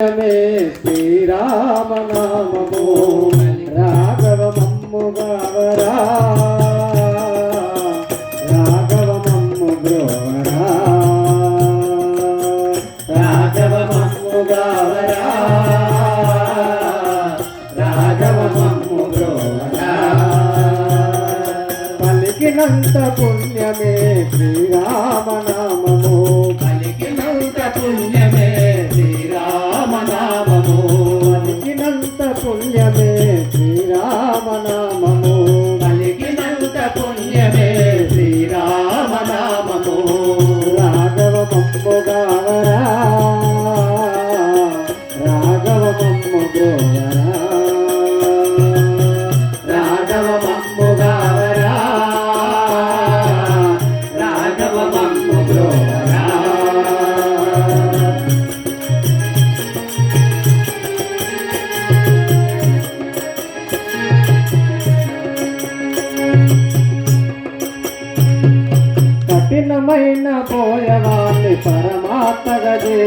మే శ్రీరామనామము. రాఘవ మమ్ముగవరా రాఘవ మమ్ము బ్రోవరా రాఘవ మమ్ముగవరా రాఘవ మమ్ము బ్రోవరా పలికినంత పుణ్యమే శ్రీరామనామము. పలికినంత పుణ్యమే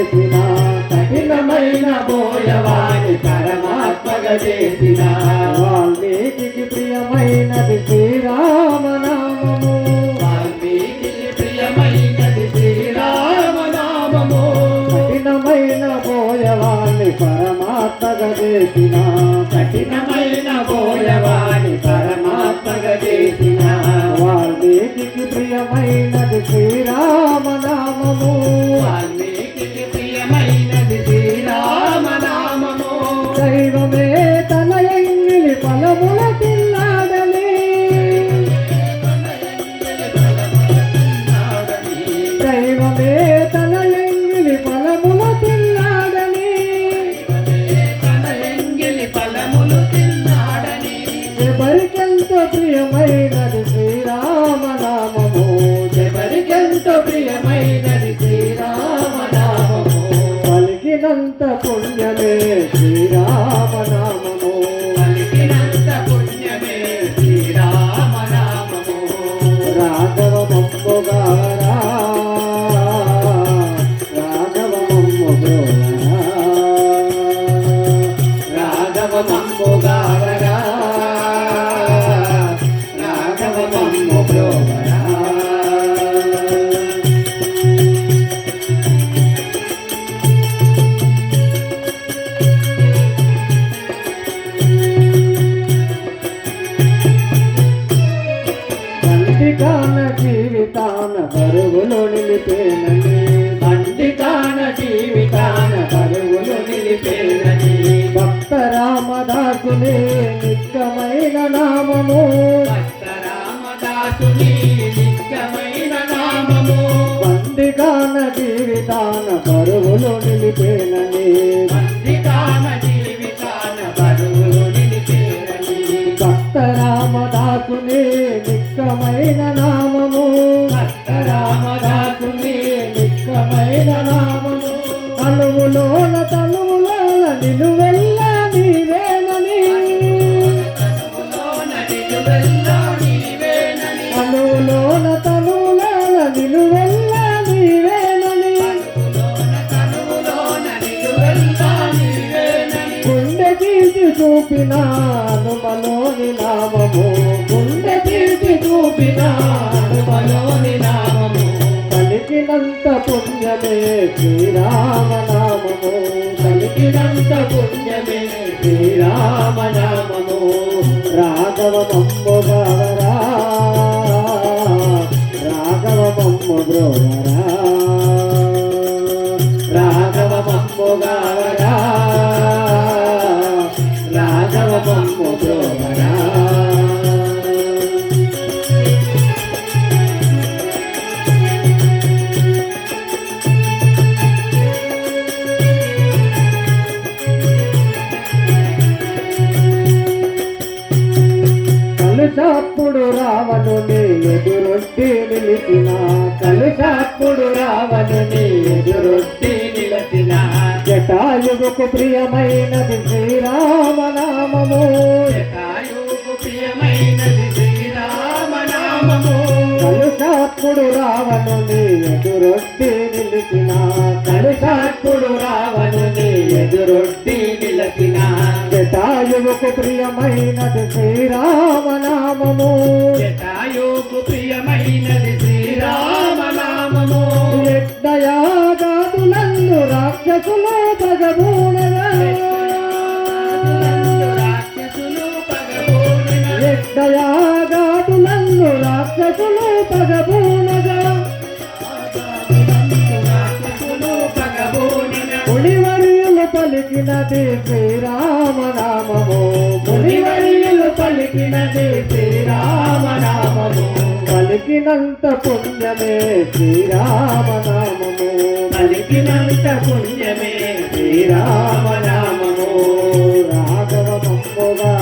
చేసిన కఠినమైన బోయవాణ్ణి పరమాత్మగా చేసిన. వాల్మీకి ప్రియమైనది శ్రీరామనామము. వాల్మీకి ప్రియమైనది శ్రీరామనామము. కఠినమైన బోయవాణ్ణి పరమాత్మగా చేసిన. కఠినమైన బోయవాణి పరమాత్మగా చేసిన. వాల్మీకి ప్రియమైనది శ్రీరామనామము పలికినంత పుణ్యమే శ్రీరామనామము. పలికినంత పుణ్యమే శ్రీరామనామము. రాఘవ మమ్ముగారా రాఘవ మమ్ముగోరా రాఘవ మమ్ముగారా రాఘవ మమ్ముగోరా భక్త రామదాసుని నిత్యమైన నామము. బండికాన జీవితాన బరువులు నిలిపేనని. భక్త రామదాసుని నిత్యమైన నామము. భక్త రామదాసుని నిత్యమైన నామము. తనువులోన హనుమలోని నామము గుండె తీర్చి చూపిన హనుమలోని నామము. కలిగినంత పుణ్యమే శ్రీరామనామము. కలిగినంత పుణ్యమే శ్రీరామనామము. రాఘవ మమ్ముగవరా రాఘవ మమ్మ బ్రోవరా రాఘవ మమ్ముగవరా ఎదురొట్టి నిలిచిన కలుషాప్పుడు రావణుని ఎదురొట్టి నిలిచిన జటాయుగుకు ప్రియమైనది శ్రీరామనామము. జటాయుగు ప్రియమైనది శ్రీరామనామము. కలుషాత్ముడు రావణుని ఎదురొట్టి నిలిచిన కలుషాత్ముడు రావణుని ఎదురొట్టి జటాయువుకు ప్రియమైనది శ్రీరామనామము. జటాయుకు ప్రియమైనది శ్రీరామనామము. యజ్ఞయాగాదులందు రాక్షసులు పగబోనిన. యజ్ఞయాగాదులందు రాక్షసులు పలికినది శ్రీరామనామము మునివర్యులు పలికినది శ్రీరామనామము పలికినంత పుణ్యమే శ్రీరామనామము పలికినంత పుణ్యమే శ్రీరామనామము రాఘవ మంబుగా